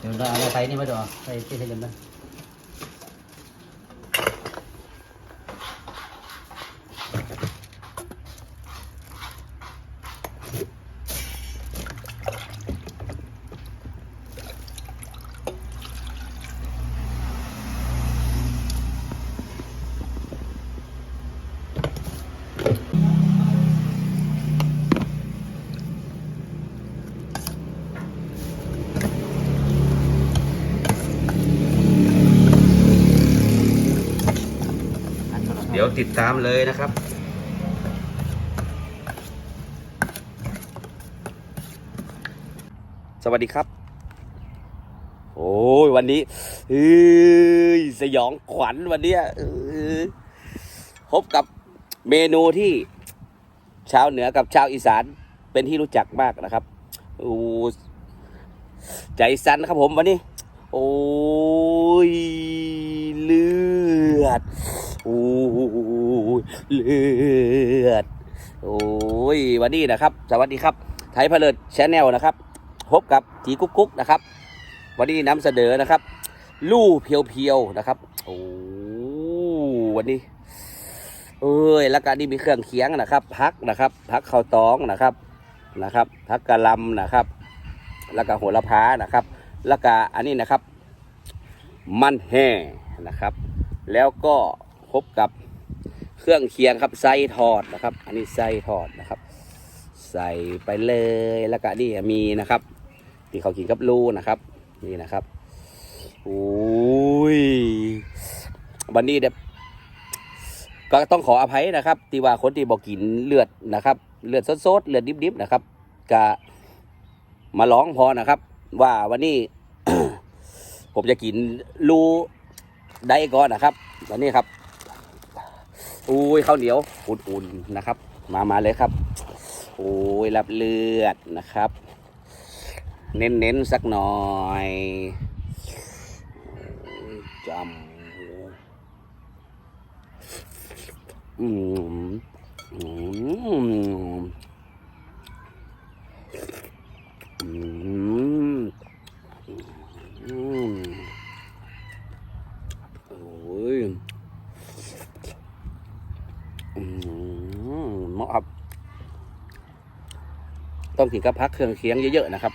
เดี๋ยวเราเอาใส่นี่มาดูใส่ที่ใส่เดิมนะ ติดตามเลยนะครับ สวัสดีครับ โอ้ยวันนี้เอ้ยสยองขวัญวันเนี้ยพบกับเมนูที่ชาวเหนือกับชาวอีสานเป็นที่รู้จักมากนะครับโอ้ใจสั่นครับผมวันนี้ โอ้ย เลือด โอ้ยเลือด โอ้ยวันนี้นะครับ สวัสดีครับ ไทยพเลิดชแนลนะครับ พบกับจีกุ๊กกุ๊กนะครับ วันนี้นำเสนอนะครับ ลู่เพียวๆนะครับ โอ้วันนี้ เอ้ย แล้วก็นี่มีเครื่องเคียงนะครับ พักนะครับ พักข้าวตองนะครับ นะครับ พักกะลำนะครับ แล้วก็โหระพานะครับ แล้วก็อันนี้นะครับ มันแห่นะครับ แล้วก็ พบกับเครื่องเคียงครับไส้ทอดนะครับ อันนี้ไส้ทอดนะครับ ใส่ไปเลยแล้วก็นี่มีนะครับที่เขากินกับลูนะครับ นี่นะครับโอ้ยวันนี้เด็ก็ต้องขออภัยนะครับที่ว่าคนที่บอกกินเลือดนะครับ เลือดสดๆเลือดดิบๆนะครับก็มาร้องพอนะครับ ว่าวันนี้ ผมจะกินรูได้ก่อนนะครับตอนนี้ครับ อุ้ยข้าวเหนียวอุ่นๆนะครับ มามาเลยครับโอ้ยรับเลือดนะครับ เน้นๆสักหน่อยจำอืมอืมอืม อืมโอ้ยอืมเหมาะครับ ต้องกินกับพักเครื่องเคียงเยอะๆนะครับ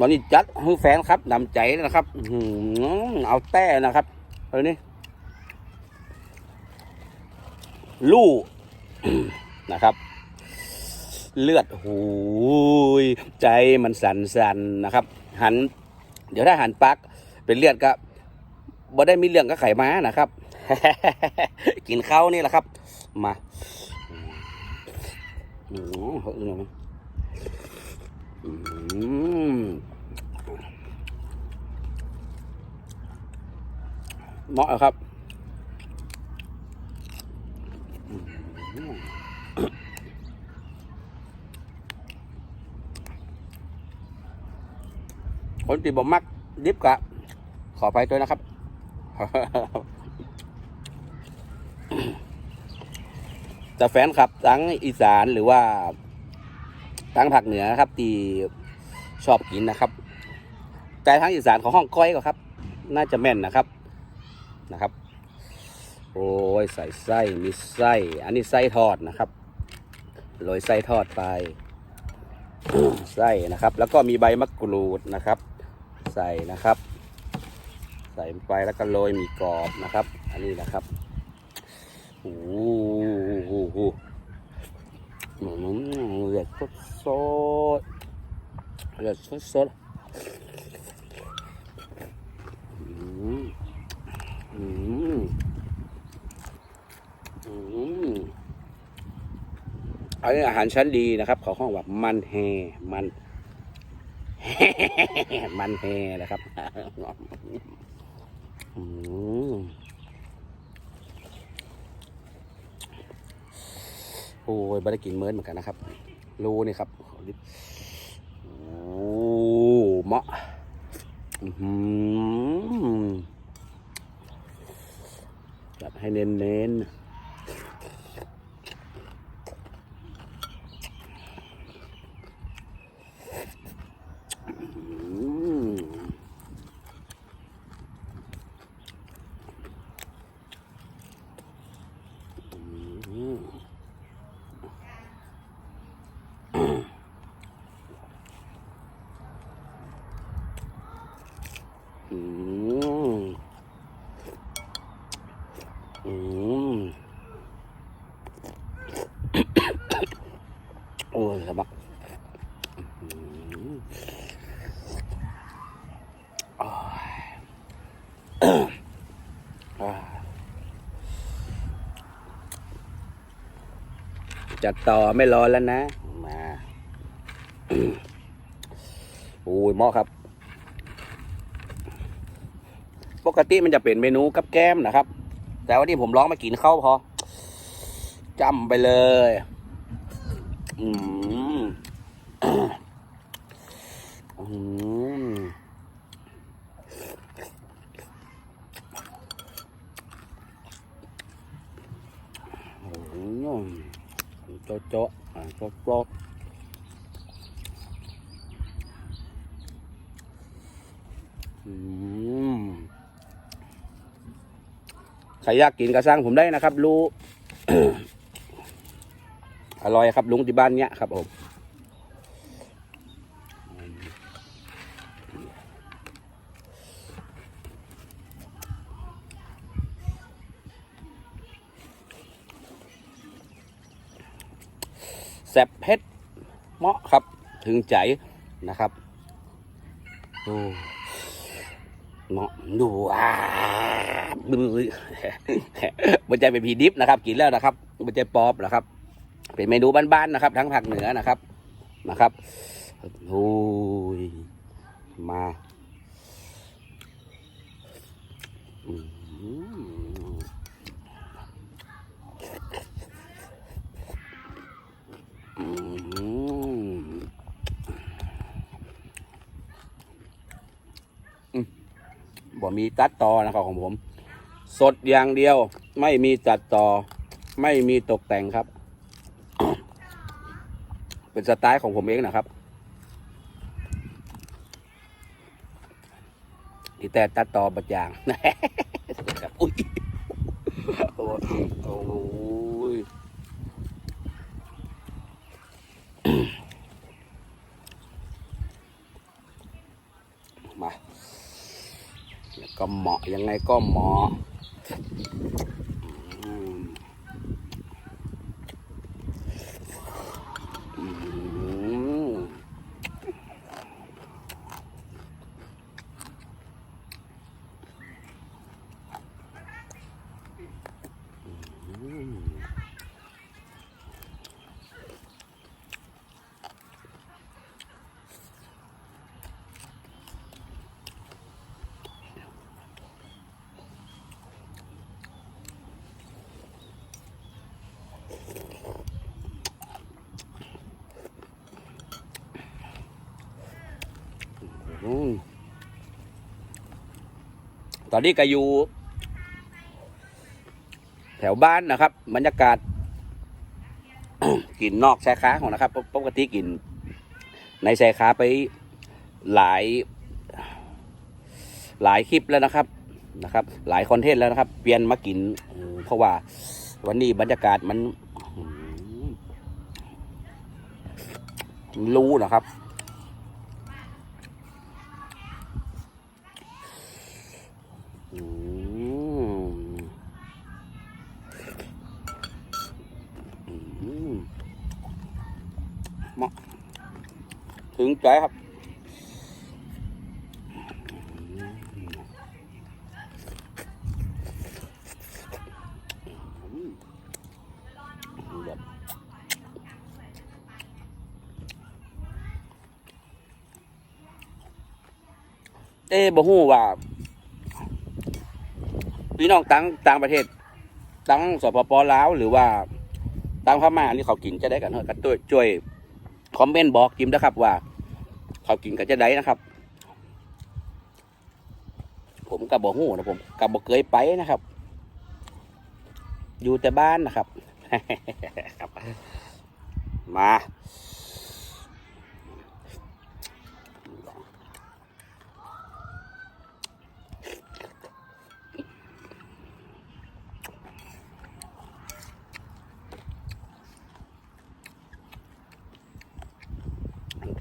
วันนี้จัดให้แฟนครับนำใจนะครับหืเอาแต้นะครับเอานี่ลู่นะครับ เลือดหูยใจมันสั่นๆนะครับ หัน เดี๋ยวถ้าหันปัก เป็นเลือดก็บ่ได้มีเรื่องกับไขม้านะครับ กินข้าวนี่แหละครับ มา อืมเขาอื่นไหมอืมเหมาะครับคนที่บ่มักดิบกะ ขอไปด้วยนะครับ แต่แฟนคลับทั้งอีสานหรือว่าทั้งภาคเหนือนะครับที่ชอบกินนะครับ แต่ทั้งอีสานของห้องก้อยก็ครับ น่าจะแม่นนะครับนะครับ โอ้ยใส่ไส้มีไส้ อันนี้ไส้ทอดนะครับโรยไส้ทอดไปไส้นะครับ แล้วก็มีใบมะกรูดนะครับ ใส่นะครับ ใส่ไปแล้วก็โรยหมีกรอบนะครับ อันนี้นะครับ โอ้โหอืมเลือดสดสดเลือดสดสดอืมอืมอืมอันนี้อาหารชั้นดีนะครับเขาห้องแบบมันแฮมันมันแฮนะครับอืม โอ้ยไม่ได้กินเมินเหมือนกันนะครับ รูนี่ครับโอ้เหมาะจัดให้เน้นๆ อืมอืมโอ้ยสบักอืมโอ้ยอ่าจะต่อไม่รอแล้วนะ มา โอ้ยหม้อครับ ปกติมันจะเป็นเมนูกับแก้มนะครับ แต่วันนี้ผมร้องมากินข้าวพอจำไปเลย อืมอืมโจ๊ะโจ๊ะโจ๊ะโจ๊ะอืม รอยากกินกระซังผมได้นะครับ รู้ อร่อยครับลุงที่บ้านเนี้ยครับผมแซบเพชรเหมาะครับถึงใจนะครับโอ้ เหมาะดูอ่าดูมันจะเป็นผีดิบนะครับ กินแล้วนะครับมันจะป๊อปนะครับ เป็นเมนูบ้านๆนะครับ ทั้งภาคเหนือนะครับนะครับโอ้ยมาอืมอืม บ่มีตัดต่อนะครับของผม สดอย่างเดียวไม่มีตัดต่อ ไม่มีตกแต่งครับ เป็นสไตล์ของผมเองนะครับที่แต่ตัดต่อบัดอย่าง อุ้ยโอ้โอ้ยมาแล้ว ก็เหมาะยังไงก็เหมาะอืม ตอนนี้ก็อยู่ แถวบ้านนะครับบรรยากาศกินนอกแซค้าของนะครับปกติกิน ในแซค้าไปหลาย หลายคลิปแล้วนะครับนะครับ หลายคอนเทนต์แล้วนะครับ เปลี่ยนมากิน เพราะว่า วันนี้บรรยากาศมันรู้นะครับ อืมอืม เหมาะถึงใจครับอืมแบบเอ้บ่ฮู้ว่า พี่น้องต่างต่างประเทศต่างสปปลาวหรือว่าต่างพม่านี่เขากินจะได้กันเหรอกันช่วยช่วยคอมเมนต์บอกกิมนะครับว่า เขากินกันจะได้นะครับ ผมกับบอกหูนะผมกับบอกเคยไปนะครับ อยู่แต่บ้านนะครับครับ มา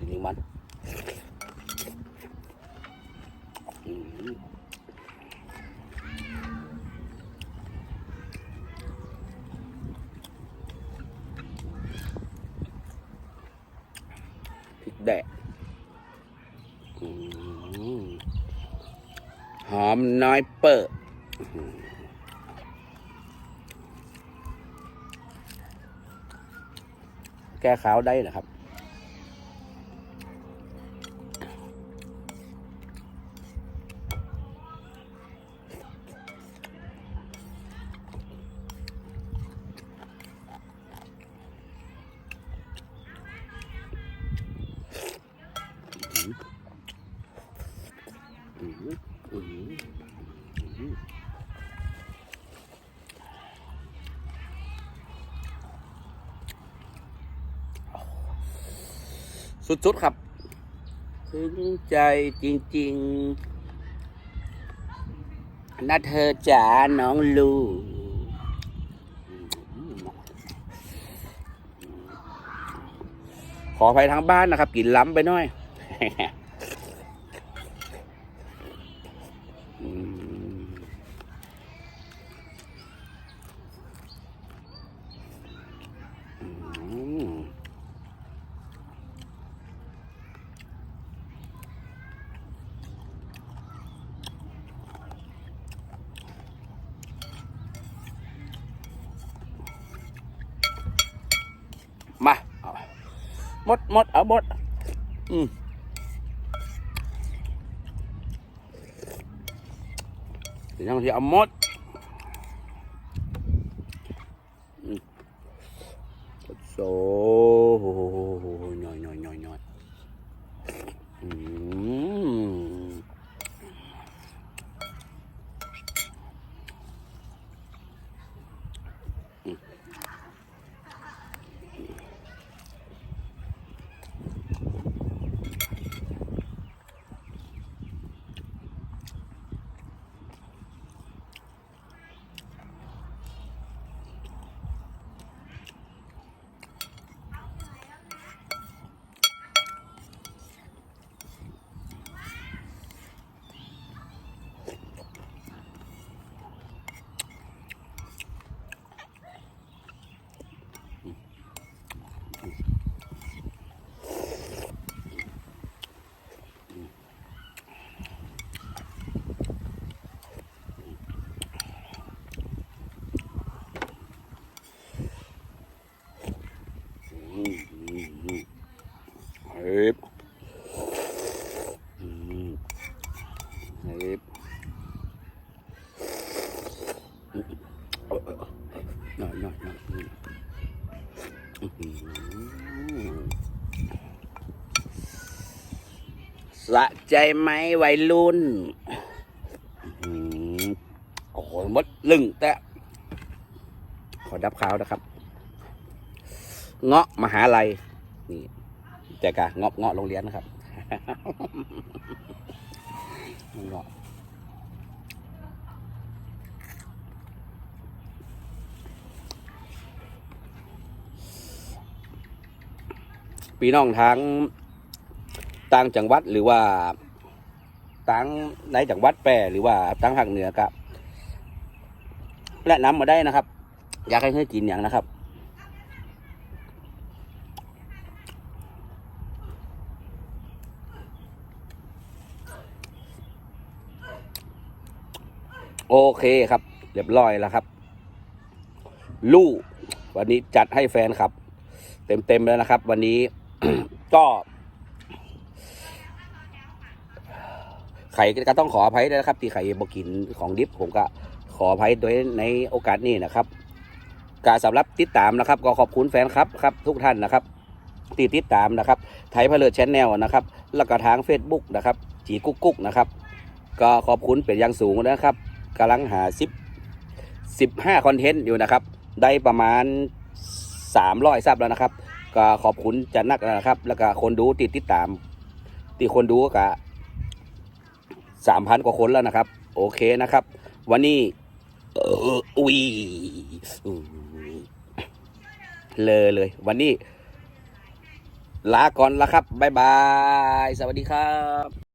ทีนี้มันอืม ริกแดกอืม หอมน้อยเปิดแก้ขาวได้นะครับอืม อืมสุดๆครับถึงใจจริงๆนะเธอจ๋าน้องลูขออภัยทางบ้านนะครับ กินล้ำไปหน่อย หมดหมดเอาหมดอืมเดี๋ยวที่เอาหมดอืมโซ่หน่อยหน่อยหน่อยหน่อยอืมอืมอืมอืมเฮ้ยอืมเฮ้ยเอาเอาเอาหน่อยหน่อยหน่อยอืมอื้อหือ สะใจไหมวัยรุ่นอ๋อหือโอ้โหมดลึงแต่ ขอดับขาวนะครับ เงาะมหาลัย นี่แจกะเงาะเงาะโรงเรียนนะครับ เงาะ พี่น้องทางต่างจังหวัดหรือว่าต่างในจังหวัดแปรหรือว่าต่างภาคเหนือครับแนะนำมาได้นะครับ อยากให้ให้กินอย่างนะครับโอเคครับ เรียบร้อยแล้วครับ ลู่วันนี้จัดให้แฟนครับ เต็มๆแล้วนะครับ วันนี้ ก็ไข่ก็ต้องขออภัยด้วยนะครับ ที่ไข่บกินของดิบผมก็ขออภัยด้วยในโอกาสนี้นะครับการสำหรับติดตามนะครับ ก็ขอบคุณแฟนครับครับ ทุกท่านนะครับที่ติดตามนะครับ ไทยพเลิศชแนลนะครับ แล้วก็ทาง Facebook นะครับ จีกุ๊กกุ๊กนะครับ ก็ขอบคุณเป็นอย่างสูงนะครับกำลังหาสิบสิบห้าคอนเทนต์อยู่นะครับ ได้ประมาณสามร้อยซับแล้วนะครับ ก็ขอบคุณจันนักนะครับ แล้วก็คนดูติดติดตามที่คนดูก็สามพันกว่าคนแล้วนะครับ โอเคนะครับ วันนี้อุ้ยอุ้ยเลยเลย วันนี้ ลาก่อนละครับ บ๊ายบาย สวัสดีครับ